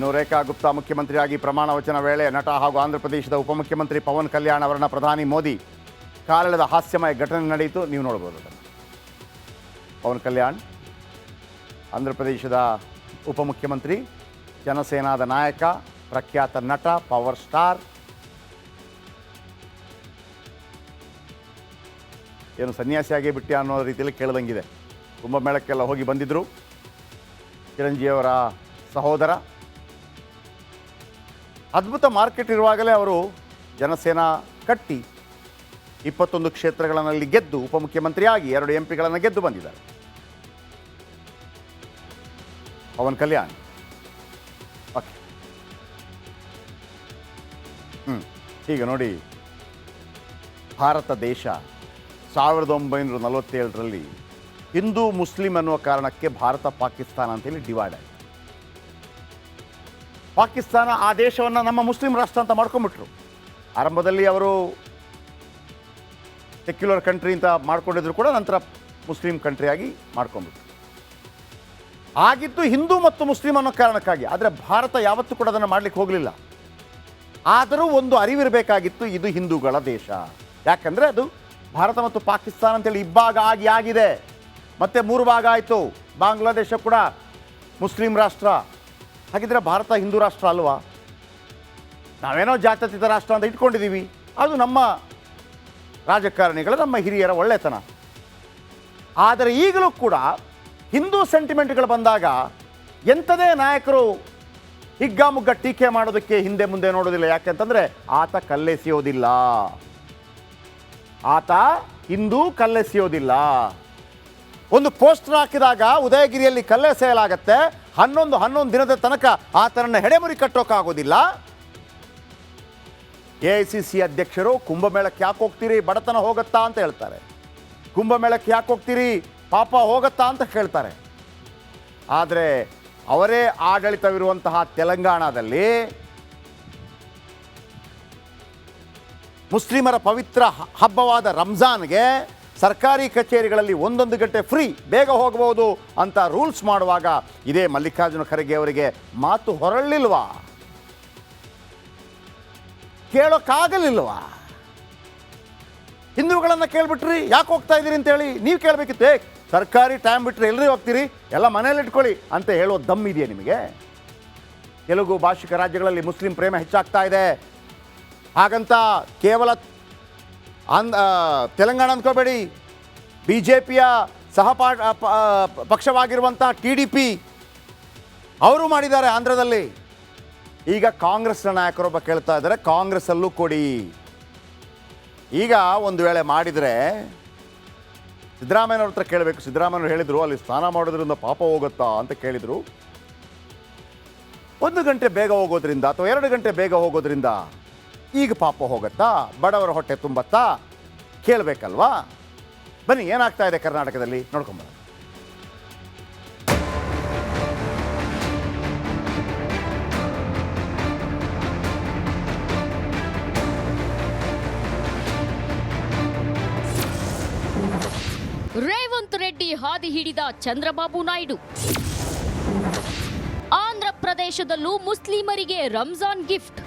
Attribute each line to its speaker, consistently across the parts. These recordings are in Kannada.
Speaker 1: ಇನ್ನು ರೇಖಾ ಗುಪ್ತಾ ಮುಖ್ಯಮಂತ್ರಿಯಾಗಿ ಪ್ರಮಾಣ ವಚನ ವೇಳೆ ನಟ ಹಾಗೂ ಆಂಧ್ರಪ್ರದೇಶದ ಉಪಮುಖ್ಯಮಂತ್ರಿ ಪವನ್ ಕಲ್ಯಾಣ್ ಅವರನ್ನು ಪ್ರಧಾನಿ ಮೋದಿ ಕಾಲೆಳೆದ ಹಾಸ್ಯಮಯ ಘಟನೆ ನಡೆಯಿತು. ನೀವು ನೋಡ್ಬೋದು ಪವನ್ ಕಲ್ಯಾಣ್, ಆಂಧ್ರಪ್ರದೇಶದ ಉಪಮುಖ್ಯಮಂತ್ರಿ, ಜನಸೇನಾದ ನಾಯಕ, ಪ್ರಖ್ಯಾತ ನಟ, ಪವರ್ ಸ್ಟಾರ್. ಏನು ಸನ್ಯಾಸಿಯಾಗೇ ಬಿಟ್ಟಿ ಅನ್ನೋ ರೀತಿಯಲ್ಲಿ ಕೇಳ್ದಂಗಿದೆ. ಕುಂಭಮೇಳಕ್ಕೆಲ್ಲ ಹೋಗಿ ಬಂದಿದ್ದರು ಚಿರಂಜೀವಿಯವರ ಸಹೋದರ. ಅದ್ಭುತ ಮಾರ್ಕೆಟ್ ಇರುವಾಗಲೇ ಅವರು ಜನಸೇನಾ ಕಟ್ಟಿ ಇಪ್ಪತ್ತೊಂದು ಕ್ಷೇತ್ರಗಳಲ್ಲಿ ಗೆದ್ದು ಉಪಮುಖ್ಯಮಂತ್ರಿಯಾಗಿ ಎರಡು ಎಂ ಪಿಗಳನ್ನು ಗೆದ್ದು ಬಂದಿದ್ದಾರೆ. ಪವನ್ ಕಲ್ಯಾಣ್. ಓಕೆ. ಹ್ಞೂ ಈಗ ನೋಡಿ. ಭಾರತ ದೇಶ ಸಾವಿರದ ಒಂಬೈನೂರ ನಲವತ್ತೇಳರಲ್ಲಿ ಹಿಂದೂ ಮುಸ್ಲಿಂ ಅನ್ನುವ ಕಾರಣಕ್ಕೆ ಭಾರತ ಪಾಕಿಸ್ತಾನ ಅಂತೇಳಿ ಡಿವೈಡ್ ಆಯಿತು. ಪಾಕಿಸ್ತಾನ ಆ ದೇಶವನ್ನು ನಮ್ಮ ಮುಸ್ಲಿಂ ರಾಷ್ಟ್ರ ಅಂತ ಮಾಡ್ಕೊಂಬಿಟ್ರು ಆರಂಭದಲ್ಲಿ ಅವರು ಸೆಕ್ಯುಲರ್ ಕಂಟ್ರಿ ಅಂತ ಮಾಡ್ಕೊಂಡಿದ್ರು ಕೂಡ ನಂತರ ಮುಸ್ಲಿಂ ಕಂಟ್ರಿಯಾಗಿ ಮಾಡ್ಕೊಂಡ್ಬಿಟ್ರು. ಆಗಿದ್ದು ಹಿಂದೂ ಮತ್ತು ಮುಸ್ಲಿಂ ಅನ್ನೋ ಕಾರಣಕ್ಕಾಗಿ, ಆದರೆ ಭಾರತ ಯಾವತ್ತೂ ಕೂಡ ಅದನ್ನು ಮಾಡಲಿಕ್ಕೆ ಹೋಗಲಿಲ್ಲ. ಆದರೂ ಒಂದು ಅರಿವಿರಬೇಕಾಗಿತ್ತು, ಇದು ಹಿಂದೂಗಳ ದೇಶ. ಯಾಕಂದರೆ ಅದು ಭಾರತ ಮತ್ತು ಪಾಕಿಸ್ತಾನ ಅಂತೇಳಿ ಇಬ್ಬಾಗ ಆಗಿ ಆಗಿದೆ. ಮತ್ತೆ ಮೂರು ಭಾಗ ಆಯಿತು. ಬಾಂಗ್ಲಾದೇಶ ಕೂಡ ಮುಸ್ಲಿಂ ರಾಷ್ಟ್ರ. ಹಾಗಿದ್ರೆ ಭಾರತ ಹಿಂದೂ ರಾಷ್ಟ್ರ ಅಲ್ವಾ? ನಾವೇನೋ ಜಾತ್ಯತೀತ ರಾಷ್ಟ್ರ ಅಂತ ಇಟ್ಕೊಂಡಿದ್ದೀವಿ ಅದು ನಮ್ಮ ರಾಜಕಾರಣಿಗಳ, ನಮ್ಮ ಹಿರಿಯರ ಒಳ್ಳೆತನ. ಆದರೆ ಈಗಲೂ ಕೂಡ ಹಿಂದೂ ಸೆಂಟಿಮೆಂಟ್ಗಳು ಬಂದಾಗ ಎಂಥದೇ ನಾಯಕರು ಹಿಗ್ಗಾಮುಗ್ಗ ಟೀಕೆ ಮಾಡೋದಕ್ಕೆ ಹಿಂದೆ ಮುಂದೆ ನೋಡೋದಿಲ್ಲ. ಯಾಕೆಂತಂದರೆ ಆತ ಕಲ್ಲೆಸೆಯೋದಿಲ್ಲ. ಆತ ಹಿಂದೂ ಕಲ್ಲೆಸೆಯೋದಿಲ್ಲ. ಒಂದು ಪೋಸ್ಟರ್ ಹಾಕಿದಾಗ ಉದಯಗಿರಿಯಲ್ಲಿ ಕಲ್ಲೆಸೆಯಲಾಗತ್ತೆ. ಹನ್ನೊಂದು ಹನ್ನೊಂದು ದಿನದ ತನಕ ಆತನನ್ನ ಹೆಡೆಮುರಿ ಕಟ್ಟೋಕ್ಕಾಗೋದಿಲ್ಲ ಎ ಐ ಸಿ ಸಿ ಅಧ್ಯಕ್ಷರು, ಕುಂಭಮೇಳಕ್ಕೆ ಯಾಕೆ ಹೋಗ್ತೀರಿ? ಬಡತನ ಹೋಗತ್ತಾ ಅಂತ ಹೇಳ್ತಾರೆ. ಕುಂಭಮೇಳಕ್ಕೆ ಯಾಕೆ ಹೋಗ್ತೀರಿ? ಪಾಪ ಹೋಗತ್ತಾ ಅಂತ ಕೇಳ್ತಾರೆ. ಆದರೆ ಅವರೇ ಆಡಳಿತವಿರುವಂತಹ ತೆಲಂಗಾಣದಲ್ಲಿ ಮುಸ್ಲಿಮರ ಪವಿತ್ರ ಹಬ್ಬವಾದ ರಂಜಾನ್ಗೆ ಸರ್ಕಾರಿ ಕಚೇರಿಗಳಲ್ಲಿ ಒಂದೊಂದು ಗಂಟೆ ಫ್ರೀ ಬೇಗ ಹೋಗಬಹುದು ಅಂತ ರೂಲ್ಸ್ ಮಾಡುವಾಗ ಇದೇ ಮಲ್ಲಿಕಾರ್ಜುನ ಖರ್ಗೆ ಅವರಿಗೆ ಮಾತು ಹೊರಳಿಲ್ವಾ? ಕೇಳೋಕ್ಕಾಗಲಿಲ್ವಾ ಹಿಂದೂಗಳನ್ನು ಕೇಳ್ಬಿಟ್ರಿ, ಯಾಕೆ ಹೋಗ್ತಾ ಇದ್ದೀರಿ ಅಂತೇಳಿ ನೀವು ಕೇಳಬೇಕಿತ್ತು. ಏ ಸರ್ಕಾರಿ ಟೈಮ್ ಬಿಟ್ಟರೆ ಎಲ್ಲರೂ ಹೋಗ್ತೀರಿ? ಎಲ್ಲ ಮನೇಲಿ ಇಟ್ಕೊಳ್ಳಿ ಅಂತ ಹೇಳೋ ದಮ್ ಇದೆಯಾ ನಿಮಗೆ? ತೆಲುಗು ಭಾಷಿಕ ರಾಜ್ಯಗಳಲ್ಲಿ ಮುಸ್ಲಿಂ ಪ್ರೇಮ ಹೆಚ್ಚಾಗ್ತಾ ಇದೆ. ಹಾಗಂತ ಕೇವಲ ಆಂದ್ ಆ, ತೆಲಂಗಾಣ ಅಂದ್ಕೋಬೇಡಿ ಬಿ ಜೆ ಪಿಯ ಸಹಪಾಠ ಪಕ್ಷವಾಗಿರುವಂಥ ಟಿ ಡಿ ಪಿ ಅವರು ಮಾಡಿದ್ದಾರೆ ಆಂಧ್ರದಲ್ಲಿ. ಈಗ ಕಾಂಗ್ರೆಸ್ನ ನಾಯಕರೊಬ್ಬ ಕೇಳ್ತಾ ಇದ್ದಾರೆ ಕಾಂಗ್ರೆಸ್ಸಲ್ಲೂ ಕೊಡಿ. ಈಗ ಒಂದು ವೇಳೆ ಮಾಡಿದರೆ ಸಿದ್ದರಾಮಯ್ಯನವ್ರ ಹತ್ರ ಕೇಳಬೇಕು. ಸಿದ್ದರಾಮಯ್ಯವ್ರು ಹೇಳಿದರು ಅಲ್ಲಿ ಸ್ನಾನ ಮಾಡೋದ್ರಿಂದ ಪಾಪ ಹೋಗುತ್ತಾ ಅಂತ ಕೇಳಿದರು. ಒಂದು ಗಂಟೆ ಬೇಗ ಹೋಗೋದ್ರಿಂದ ಅಥವಾ ಎರಡು ಗಂಟೆ ಬೇಗ ಹೋಗೋದ್ರಿಂದ ಈಗ ಪಾಪ ಹೋಗುತ್ತಾ? ಬಡವರ ಹೊಟ್ಟೆ ತುಂಬತ್ತಾ? ಕೇಳಬೇಕಲ್ವಾ? ಬನ್ನಿ, ಏನಾಗ್ತಾ ಇದೆ ಕರ್ನಾಟಕದಲ್ಲಿ? ನೋಡ್ಕೊಂಬರೋಣ
Speaker 2: ರೇವಂತ್ ರೆಡ್ಡಿ ಹಾದಿ ಹಿಡಿದ ಚಂದ್ರಬಾಬು ನಾಯ್ಡು. ಆಂಧ್ರ ಪ್ರದೇಶದಲ್ಲೂ ಮುಸ್ಲಿಮರಿಗೆ ರಂಜಾನ್ ಗಿಫ್ಟ್.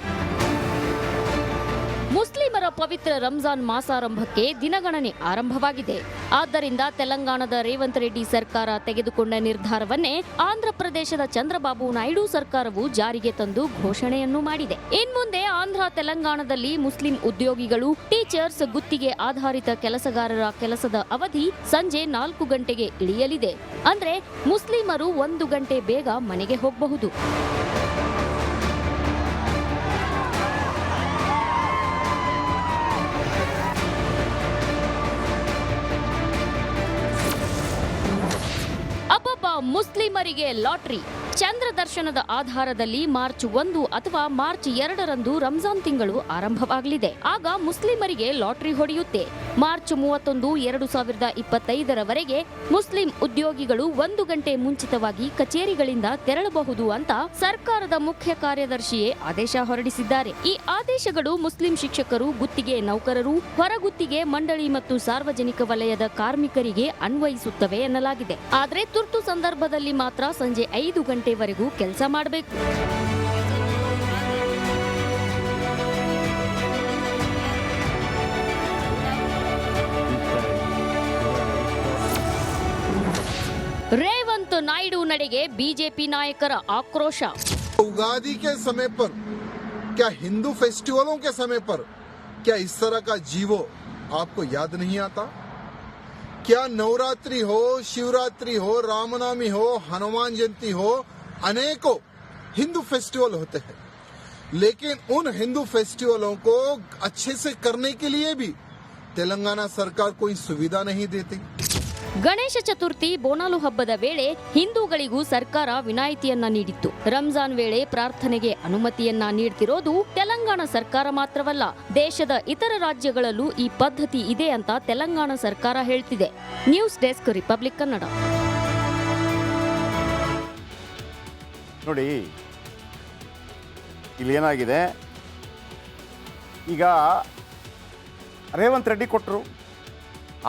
Speaker 2: ಮುಸ್ಲಿಮರ ಪವಿತ್ರ ರಂಜಾನ್ ಮಾಸಾರಂಭಕ್ಕೆ ದಿನಗಣನೆ ಆರಂಭವಾಗಿದೆ. ಆದ್ದರಿಂದ ತೆಲಂಗಾಣದ ರೇವಂತ್ ರೆಡ್ಡಿ ಸರ್ಕಾರ ತೆಗೆದುಕೊಂಡ ನಿರ್ಧಾರವನ್ನೇ ಆಂಧ್ರ ಪ್ರದೇಶದ ಚಂದ್ರಬಾಬು ನಾಯ್ಡು ಸರ್ಕಾರವು ಜಾರಿಗೆ ತಂದು ಘೋಷಣೆಯನ್ನು ಮಾಡಿದೆ. ಇನ್ಮುಂದೆ ಆಂಧ್ರ, ತೆಲಂಗಾಣದಲ್ಲಿ ಮುಸ್ಲಿಂ ಉದ್ಯೋಗಿಗಳು, ಟೀಚರ್ಸ್ ಗುತ್ತಿಗೆ ಆಧಾರಿತ ಕೆಲಸಗಾರರ ಕೆಲಸದ ಅವಧಿ ಸಂಜೆ ನಾಲ್ಕು ಗಂಟೆಗೆ ಇಳಿಯಲಿದೆ. ಅಂದ್ರೆ ಮುಸ್ಲಿಮರು ಒಂದು ಗಂಟೆ ಬೇಗ ಮನೆಗೆ ಹೋಗಬಹುದು. ಮುಸ್ಲಿಮರಿಗೆ ಲಾಟ್ರಿ ಚಂದ್ರ ದರ್ಶನದ ಆಧಾರದಲ್ಲಿ ಮಾರ್ಚ್ ಒಂದು ಅಥವಾ ಮಾರ್ಚ್ ಎರಡರಂದು ರಂಜಾನ್ ತಿಂಗಳು ಆರಂಭವಾಗಲಿದೆ. ಆಗ ಮುಸ್ಲಿಮರಿಗೆ ಲಾಟ್ರಿ ಹೊಡೆಯುತ್ತೆ. ಮಾರ್ಚ್ ಮೂವತ್ತೊಂದು, ಎರಡು ಸಾವಿರದ ಇಪ್ಪತ್ತೈದರವರೆಗೆ ಮುಸ್ಲಿಂ ಉದ್ಯೋಗಿಗಳು ಒಂದು ಗಂಟೆ ಮುಂಚಿತವಾಗಿ ಕಚೇರಿಗಳಿಂದ ತೆರಳಬಹುದು ಅಂತ ಸರ್ಕಾರದ ಮುಖ್ಯ ಕಾರ್ಯದರ್ಶಿಯೇ ಆದೇಶ ಹೊರಡಿಸಿದ್ದಾರೆ. ಈ ಆದೇಶಗಳು ಮುಸ್ಲಿಂ ಶಿಕ್ಷಕರು, ಗುತ್ತಿಗೆ ನೌಕರರು, ಹೊರಗುತ್ತಿಗೆ ಮಂಡಳಿ ಮತ್ತು ಸಾರ್ವಜನಿಕ ವಲಯದ ಕಾರ್ಮಿಕರಿಗೆ ಅನ್ವಯಿಸುತ್ತವೆ ಎನ್ನಲಾಗಿದೆ. ಆದರೆ ತುರ್ತು ಸಂದರ್ಭದಲ್ಲಿ ಮಾತ್ರ ಸಂಜೆ ಐದು ಗಂಟೆವರೆಗೂ ಕೆಲಸ ಮಾಡಬೇಕು. रेवंत नायडू नडेगे बीजेपी नायक आक्रोश
Speaker 3: उगादी के समय पर क्या हिंदू फेस्टिवलों के समय पर क्या इस तरह का जीवो आपको याद नहीं आता क्या नवरात्रि हो, शिवरात्रि हो, रामनवमी हो, हनुमान जयंती हो, अनेकों हिंदू फेस्टिवल होते हैं। लेकिन उन हिंदू फेस्टिवलों को अच्छे से करने के लिए भी तेलंगाना सरकार कोई सुविधा नहीं देती।
Speaker 2: ಗಣೇಶ ಚತುರ್ಥಿ ಬೋನಾಲು ಹಬ್ಬದ ವೇಳೆ ಹಿಂದೂಗಳಿಗೂ ಸರ್ಕಾರ ವಿನಾಯಿತಿಯನ್ನ ನೀಡಿತ್ತು. ರಂಜಾನ್ ವೇಳೆ ಪ್ರಾರ್ಥನೆಗೆ ಅನುಮತಿಯನ್ನ ನೀಡ್ತಿರೋದು ತೆಲಂಗಾಣ ಸರ್ಕಾರ ಮಾತ್ರವಲ್ಲ, ದೇಶದ ಇತರ ರಾಜ್ಯಗಳಲ್ಲೂ ಈ ಪದ್ಧತಿ ಇದೆ ಅಂತ ತೆಲಂಗಾಣ ಸರ್ಕಾರ ಹೇಳ್ತಿದೆ. News desk Republic Kannada.
Speaker 1: ನೋಡಿ, ಇಲ್ಲಿ ಏನಾಗಿದೆ? ಈಗ ರೇವಂತ್ ರೆಡ್ಡಿ ಕೊಟ್ಟರು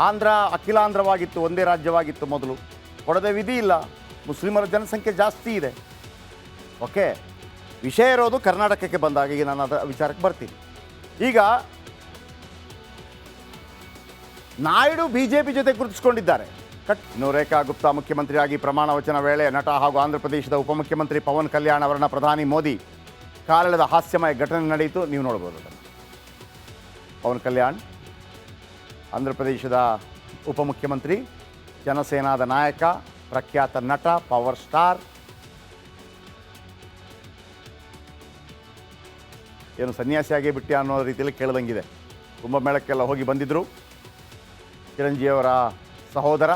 Speaker 1: ಆಂಧ್ರ ಅಖಿಲಾಂಧ್ರವಾಗಿತ್ತು, ಒಂದೇ ರಾಜ್ಯವಾಗಿತ್ತು ಮೊದಲು. ಕೊಡದೆ ವಿಧಿ ಇಲ್ಲ, ಮುಸ್ಲಿಮರ ಜನಸಂಖ್ಯೆ ಜಾಸ್ತಿ ಇದೆ. ಓಕೆ, ವಿಷಯ ಇರೋದು ಕರ್ನಾಟಕಕ್ಕೆ ಬಂದಾಗ ಈಗ ನಾನು ಅದರ ವಿಚಾರಕ್ಕೆ ಬರ್ತೀನಿ. ಈಗ ನಾಯ್ಡು ಬಿ ಜೆ ಪಿ ಜೊತೆ ಗುರುತಿಸ್ಕೊಂಡಿದ್ದಾರೆ. ಕಟ್. ಇನ್ನು ರೇಖಾ ಗುಪ್ತಾ ಮುಖ್ಯಮಂತ್ರಿಯಾಗಿ ಪ್ರಮಾಣ ವಚನ ವೇಳೆ ನಟ ಹಾಗೂ ಆಂಧ್ರ ಪ್ರದೇಶದ ಉಪಮುಖ್ಯಮಂತ್ರಿ ಪವನ್ ಕಲ್ಯಾಣ್ ಅವರನ್ನ ಪ್ರಧಾನಿ ಮೋದಿ ಕಾಲೆಳೆದ ಹಾಸ್ಯಮಯ ಘಟನೆ ನಡೆಯಿತು. ನೀವು ನೋಡ್ಬೋದು ಪವನ್ ಕಲ್ಯಾಣ್ ಆಂಧ್ರ ಪ್ರದೇಶದ ಉಪಮುಖ್ಯಮಂತ್ರಿ, ಜನಸೇನಾದ ನಾಯಕ, ಪ್ರಖ್ಯಾತ ನಟ, ಪವರ್ ಸ್ಟಾರ್. ಏನು ಸನ್ಯಾಸಿಯಾಗೇ ಬಿಟ್ಟೆ ಅನ್ನೋ ರೀತಿಯಲ್ಲಿ ಕೇಳ್ದಂಗಿದೆ. ಕುಂಭಮೇಳಕ್ಕೆಲ್ಲ ಹೋಗಿ ಬಂದಿದ್ದರು ಚಿರಂಜೀವರ ಸಹೋದರ.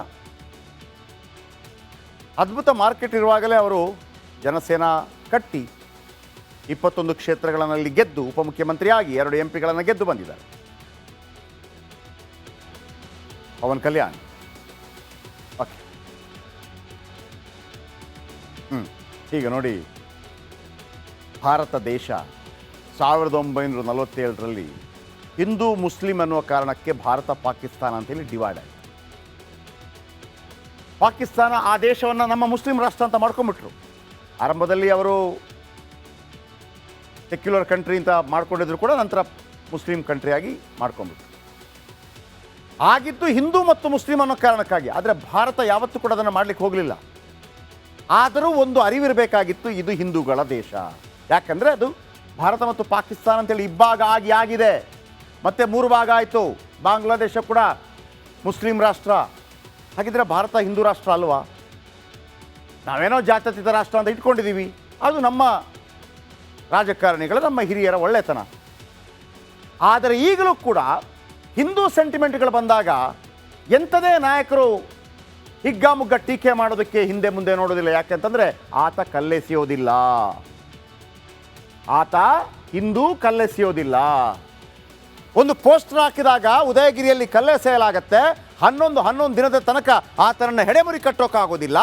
Speaker 1: ಅದ್ಭುತ ಮಾರ್ಕೆಟ್ ಇರುವಾಗಲೇ ಅವರು ಜನಸೇನಾ ಕಟ್ಟಿ ಇಪ್ಪತ್ತೊಂದು ಕ್ಷೇತ್ರಗಳಲ್ಲಿ ಗೆದ್ದು ಉಪಮುಖ್ಯಮಂತ್ರಿಯಾಗಿ ಎರಡು ಎಂ ಪಿಗಳನ್ನು ಗೆದ್ದು ಬಂದಿದ್ದಾರೆ. ಪವನ್ ಕಲ್ಯಾಣ್. ಓಕೆ ಹ್ಞೂ ಈಗ ನೋಡಿ. ಭಾರತ ದೇಶ ಸಾವಿರದ ಒಂಬೈನೂರ ನಲವತ್ತೇಳರಲ್ಲಿ ಹಿಂದೂ ಮುಸ್ಲಿಂ ಅನ್ನುವ ಕಾರಣಕ್ಕೆ ಭಾರತ ಪಾಕಿಸ್ತಾನ ಅಂತೇಳಿ ಡಿವೈಡ್ ಆಯಿತು. ಪಾಕಿಸ್ತಾನ ಆ ದೇಶವನ್ನು ನಮ್ಮ ಮುಸ್ಲಿಂ ರಾಷ್ಟ್ರ ಅಂತ ಮಾಡ್ಕೊಂಬಿಟ್ರು ಆರಂಭದಲ್ಲಿ ಅವರು ಸೆಕ್ಯುಲರ್ ಕಂಟ್ರಿ ಅಂತ ಮಾಡ್ಕೊಂಡಿದ್ರು ಕೂಡ ನಂತರ ಮುಸ್ಲಿಂ ಕಂಟ್ರಿಯಾಗಿ ಮಾಡ್ಕೊಂಡ್ಬಿಟ್ರು. ಆಗಿದ್ದು ಹಿಂದೂ ಮತ್ತು ಮುಸ್ಲಿಂ ಅನ್ನೋ ಕಾರಣಕ್ಕಾಗಿ. ಆದರೆ ಭಾರತ ಯಾವತ್ತೂ ಕೂಡ ಅದನ್ನು ಮಾಡಲಿಕ್ಕೆ ಹೋಗಲಿಲ್ಲ. ಆದರೂ ಒಂದು ಅರಿವಿರಬೇಕಾಗಿತ್ತು, ಇದು ಹಿಂದೂಗಳ ದೇಶ. ಯಾಕಂದರೆ ಅದು ಭಾರತ ಮತ್ತು ಪಾಕಿಸ್ತಾನ ಅಂತೇಳಿ ಇಬ್ಬಾಗ ಆಗಿ ಆಗಿದೆ. ಮತ್ತೆ ಮೂರು ಭಾಗ ಆಯಿತು. ಬಾಂಗ್ಲಾದೇಶ ಕೂಡ ಮುಸ್ಲಿಂ ರಾಷ್ಟ್ರ. ಹಾಗಿದ್ರೆ ಭಾರತ ಹಿಂದೂ ರಾಷ್ಟ್ರ ಅಲ್ವಾ? ನಾವೇನೋ ಜಾತ್ಯತೀತ ರಾಷ್ಟ್ರ ಅಂತ ಇಟ್ಕೊಂಡಿದ್ದೀವಿ ಅದು ನಮ್ಮ ರಾಜಕಾರಣಿಗಳು, ನಮ್ಮ ಹಿರಿಯರ ಒಳ್ಳೆತನ. ಆದರೆ ಈಗಲೂ ಕೂಡ ಹಿಂದೂ ಸೆಂಟಿಮೆಂಟ್ಗಳು ಬಂದಾಗ ಎಂಥದೇ ನಾಯಕರು ಹಿಗ್ಗಾಮುಗ್ಗ ಟೀಕೆ ಮಾಡೋದಕ್ಕೆ ಹಿಂದೆ ಮುಂದೆ ನೋಡೋದಿಲ್ಲ. ಯಾಕೆಂತಂದರೆ ಆತ ಕಲ್ಲೆಸೆಯೋದಿಲ್ಲ. ಆತ ಹಿಂದೂ ಕಲ್ಲೆಸೆಯೋದಿಲ್ಲ. ಒಂದು ಪೋಸ್ಟರ್ ಹಾಕಿದಾಗ ಉದಯಗಿರಿಯಲ್ಲಿ ಕಲ್ಲೆಸೆಯಲಾಗತ್ತೆ ಹನ್ನೊಂದು ಹನ್ನೊಂದು ದಿನದ ತನಕ ಆತನನ್ನು ಹೆಡೆಮುರಿ ಕಟ್ಟೋಕ್ಕಾಗೋದಿಲ್ಲ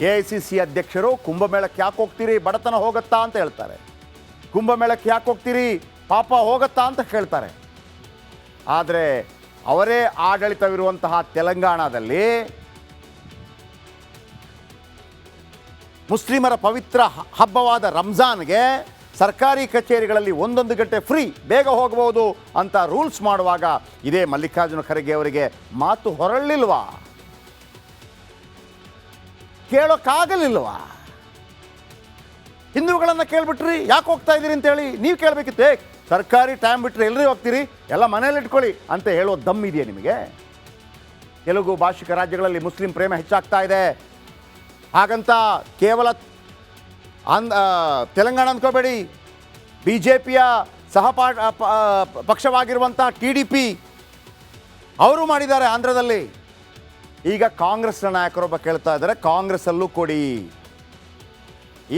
Speaker 1: ಎ ಐ ಸಿ ಸಿ ಅಧ್ಯಕ್ಷರು, ಕುಂಭಮೇಳಕ್ಕೆ ಯಾಕೆ ಹೋಗ್ತೀರಿ? ಬಡತನ ಹೋಗತ್ತಾ? ಅಂತ ಹೇಳ್ತಾರೆ. ಕುಂಭಮೇಳಕ್ಕೆ ಯಾಕೆ ಹೋಗ್ತೀರಿ? ಪಾಪ ಹೋಗತ್ತಾ ಅಂತ ಕೇಳ್ತಾರೆ. ಆದರೆ ಅವರೇ ಆಡಳಿತವಿರುವಂತಹ ತೆಲಂಗಾಣದಲ್ಲಿ ಮುಸ್ಲಿಮರ ಪವಿತ್ರ ಹಬ್ಬವಾದ ರಂಜಾನ್ಗೆ ಸರ್ಕಾರಿ ಕಚೇರಿಗಳಲ್ಲಿ ಒಂದೊಂದು ಗಂಟೆ ಫ್ರೀ, ಬೇಗ ಹೋಗಬಹುದು ಅಂತ ರೂಲ್ಸ್ ಮಾಡುವಾಗ ಇದೇ ಮಲ್ಲಿಕಾರ್ಜುನ ಖರ್ಗೆ ಅವರಿಗೆ ಮಾತು ಹೊರಳಿಲ್ವಾ ಕೇಳೋಕ್ಕಾಗಲಿಲ್ವಾ? ಹಿಂದೂಗಳನ್ನು ಕೇಳ್ಬಿಟ್ರಿ, ಯಾಕೆ ಹೋಗ್ತಾ ಇದ್ದೀರಿ ಅಂತೇಳಿ ನೀವು ಕೇಳಬೇಕಿತ್ತು. ಸರ್ಕಾರಿ ಟೈಮ್ ಬಿಟ್ಟರೆ ಎಲ್ಲರೂ ಹೋಗ್ತೀರಿ? ಎಲ್ಲ ಮನೇಲಿ ಇಟ್ಕೊಳ್ಳಿ ಅಂತ ಹೇಳೋ ದಮ್ ಇದೆಯಾ ನಿಮಗೆ? ತೆಲುಗು ಭಾಷಿಕ ರಾಜ್ಯಗಳಲ್ಲಿ ಮುಸ್ಲಿಂ ಪ್ರೇಮ ಹೆಚ್ಚಾಗ್ತಾ ಇದೆ. ಹಾಗಂತ ಕೇವಲ ಅಂದ ತೆಲಂಗಾಣ ಅಂದ್ಕೋಬೇಡಿ ಬಿ ಜೆ ಪಿಯ ಸಹಪಾ ಪಕ್ಷವಾಗಿರುವಂಥ ಟಿ ಡಿ ಪಿ ಅವರು ಮಾಡಿದ್ದಾರೆ ಆಂಧ್ರದಲ್ಲಿ. ಈಗ ಕಾಂಗ್ರೆಸ್ನ ನಾಯಕರೊಬ್ಬ ಕೇಳ್ತಾ ಇದ್ದಾರೆ, ಕಾಂಗ್ರೆಸ್ಸಲ್ಲೂ ಕೊಡಿ.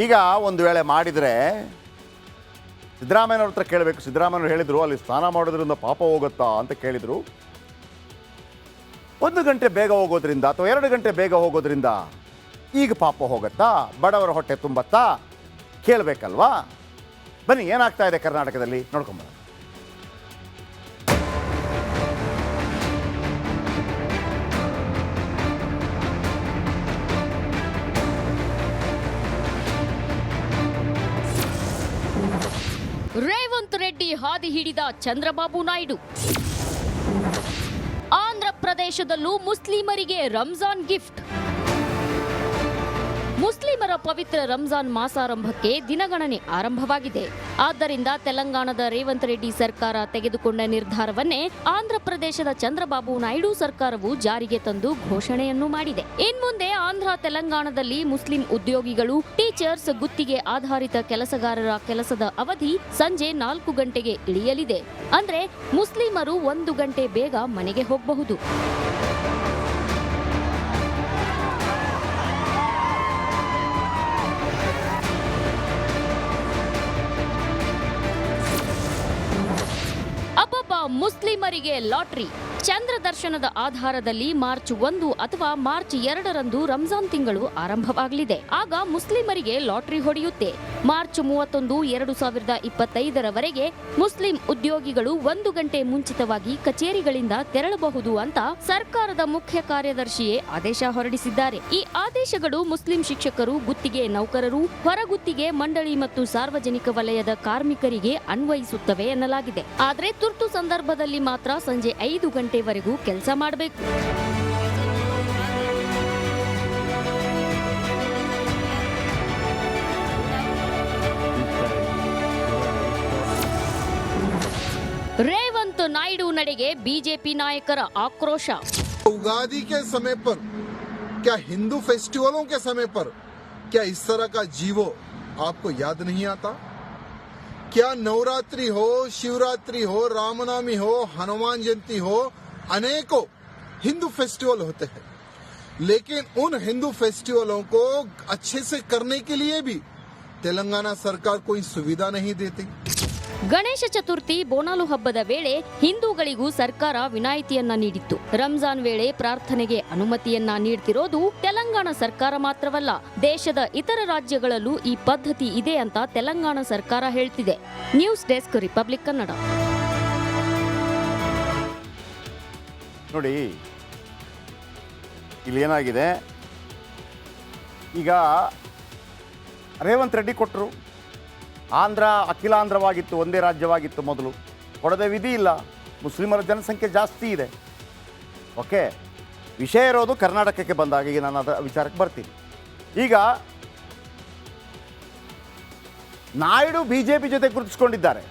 Speaker 1: ಈಗ ಒಂದು ವೇಳೆ ಮಾಡಿದರೆ ಸಿದ್ದರಾಮಯ್ಯನವ್ರ ಹತ್ರ ಕೇಳಬೇಕು. ಸಿದ್ದರಾಮಯ್ಯವ್ರು ಹೇಳಿದರು, ಅಲ್ಲಿ ಸ್ನಾನ ಮಾಡೋದ್ರಿಂದ ಪಾಪ ಹೋಗುತ್ತಾ ಅಂತ ಕೇಳಿದರು. ಒಂದು ಗಂಟೆ ಬೇಗ ಹೋಗೋದ್ರಿಂದ ಅಥವಾ ಎರಡು ಗಂಟೆ ಬೇಗ ಹೋಗೋದ್ರಿಂದ ಈಗ ಪಾಪ ಹೋಗುತ್ತಾ? ಬಡವರ ಹೊಟ್ಟೆ ತುಂಬತ್ತಾ? ಕೇಳಬೇಕಲ್ವಾ? ಬನ್ನಿ, ಏನಾಗ್ತಾ ಇದೆ ಕರ್ನಾಟಕದಲ್ಲಿ? ನೋಡ್ಕೊಂಬರೋಣ.
Speaker 2: ರೇವಂತ್ ಹಾದಿ ಹಿಡಿದ ಚಂದ್ರಬಾಬು ನಾಯ್ಡು. ಆಂಧ್ರ ಪ್ರದೇಶದಲ್ಲೂ ಮುಸ್ಲಿಮರಿಗೆ ರಂಜಾನ್ ಗಿಫ್ಟ್. ಮುಸ್ಲಿಮರ ಪವಿತ್ರ ರಂಜಾನ್ ಮಾಸಾರಂಭಕ್ಕೆ ದಿನಗಣನೆ ಆರಂಭವಾಗಿದೆ. ಆದ್ದರಿಂದ ತೆಲಂಗಾಣದ ರೇವಂತ್ ರೆಡ್ಡಿ ಸರ್ಕಾರ ತೆಗೆದುಕೊಂಡ ನಿರ್ಧಾರವನ್ನೇ ಆಂಧ್ರ ಪ್ರದೇಶದ ಚಂದ್ರಬಾಬು ನಾಯ್ಡು ಸರ್ಕಾರವು ಜಾರಿಗೆ ತಂದು ಘೋಷಣೆಯನ್ನು ಮಾಡಿದೆ. ಇನ್ಮುಂದೆ ಆಂಧ್ರ, ತೆಲಂಗಾಣದಲ್ಲಿ ಮುಸ್ಲಿಂ ಉದ್ಯೋಗಿಗಳು, ಟೀಚರ್ಸ್ ಗುತ್ತಿಗೆ ಆಧಾರಿತ ಕೆಲಸಗಾರರ ಕೆಲಸದ ಅವಧಿ ಸಂಜೆ ನಾಲ್ಕು ಗಂಟೆಗೆ ಇಳಿಯಲಿದೆ. ಅಂದ್ರೆ ಮುಸ್ಲಿಮರು ಒಂದು ಗಂಟೆ ಬೇಗ ಮನೆಗೆ ಹೋಗಬಹುದು. ಮುಸ್ಲಿಮರಿಗೆ ಲಾಟ್ರಿ. ಚಂದ್ರ ದರ್ಶನದ ಆಧಾರದಲ್ಲಿ ಮಾರ್ಚ್ ಒಂದು ಅಥವಾ ಮಾರ್ಚ್ ಎರಡರಂದು ರಂಜಾನ್ ತಿಂಗಳು ಆರಂಭವಾಗಲಿದೆ. ಆಗ ಮುಸ್ಲಿಮರಿಗೆ ಲಾಟ್ರಿ ಹೊಡೆಯುತ್ತೆ. ಮಾರ್ಚ್ ಮೂವತ್ತೊಂದು ಎರಡು ಸಾವಿರದ ಇಪ್ಪತ್ತೈದರವರೆಗೆ ಮುಸ್ಲಿಂ ಉದ್ಯೋಗಿಗಳು ಒಂದು ಗಂಟೆ ಮುಂಚಿತವಾಗಿ ಕಚೇರಿಗಳಿಂದ ತೆರಳಬಹುದು ಅಂತ ಸರ್ಕಾರದ ಮುಖ್ಯ ಕಾರ್ಯದರ್ಶಿಯೇ ಆದೇಶ ಹೊರಡಿಸಿದ್ದಾರೆ. ಈ ಆದೇಶಗಳು ಮುಸ್ಲಿಂ ಶಿಕ್ಷಕರು, ಗುತ್ತಿಗೆ ನೌಕರರು, ಹೊರಗುತ್ತಿಗೆ ಮಂಡಳಿ ಮತ್ತು ಸಾರ್ವಜನಿಕ ವಲಯದ ಕಾರ್ಮಿಕರಿಗೆ ಅನ್ವಯಿಸುತ್ತವೆ ಎನ್ನಲಾಗಿದೆ. ಆದರೆ ತುರ್ತು ಸಂದರ್ಭದಲ್ಲಿ ಮಾತ್ರ ಸಂಜೆ ಐದು ಗಂಟೆವರೆಗೂ ಕೆಲಸ ಮಾಡಬೇಕು ರೇವಂತ್ ನಾಯ್ಡು ನಡೆಗೆ ಬಿಜೆಪಿ ನಾಯಕರ ಆಕ್ರೋಶ
Speaker 3: उगादी के समय पर क्या हिंदू फेस्टिवलों के समय पर क्या इस तरह का जीवो आपको याद नहीं आता क्या नवरात्रि हो शिवरात्रि हो रामनवमी हो हनुमान जयंती हो अनेकों हिंदू फेस्टिवल होते हैं लेकिन उन हिंदू फेस्टिवलों को अच्छे से करने के लिए भी तेलंगाना सरकार कोई सुविधा नहीं देती
Speaker 2: ಗಣೇಶ ಚತುರ್ಥಿ ಬೋನಾಲು ಹಬ್ಬದ ವೇಳೆ ಹಿಂದೂಗಳಿಗೂ ಸರ್ಕಾರ ವಿನಾಯಿತಿಯನ್ನ ನೀಡಿತ್ತು ರಂಜಾನ್ ವೇಳೆ ಪ್ರಾರ್ಥನೆಗೆ ಅನುಮತಿಯನ್ನ ನೀಡ್ತಿರೋದು ತೆಲಂಗಾಣ ಸರ್ಕಾರ ಮಾತ್ರವಲ್ಲ ದೇಶದ ಇತರ ರಾಜ್ಯಗಳಲ್ಲೂ ಈ ಪದ್ಧತಿ ಇದೆ ಅಂತ ತೆಲಂಗಾಣ ಸರ್ಕಾರ ಹೇಳ್ತಿದೆ ನ್ಯೂಸ್ ಡೆಸ್ಕ್ ರಿಪಬ್ಲಿಕ್ ಕನ್ನಡ
Speaker 1: ನೋಡಿ, ಇಲ್ಲಿ ಏನಾಗಿದೆ? ಈಗ ರೇವಂತ್ ರೆಡ್ಡಿ ಕೊಟ್ಟರು ಆಂಧ್ರ ಅಖಿಲಾಂಧ್ರವಾಗಿತ್ತು, ಒಂದೇ ರಾಜ್ಯವಾಗಿತ್ತು ಮೊದಲು. ಕೊಡದೆ ವಿಧಿ ಇಲ್ಲ. ಮುಸ್ಲಿಮರ ಜನಸಂಖ್ಯೆ ಜಾಸ್ತಿ ಇದೆ. ಓಕೆ, ವಿಷಯ ಇರೋದು ಕರ್ನಾಟಕಕ್ಕೆ ಬಂದಾಗ, ಈಗ ನಾನು ಅದರ ವಿಚಾರಕ್ಕೆ ಬರ್ತೀನಿ. ಈಗ ನಾಯ್ಡು ಬಿ ಜೆ ಪಿ ಜೊತೆ ಗುರುತಿಸ್ಕೊಂಡಿದ್ದಾರೆ.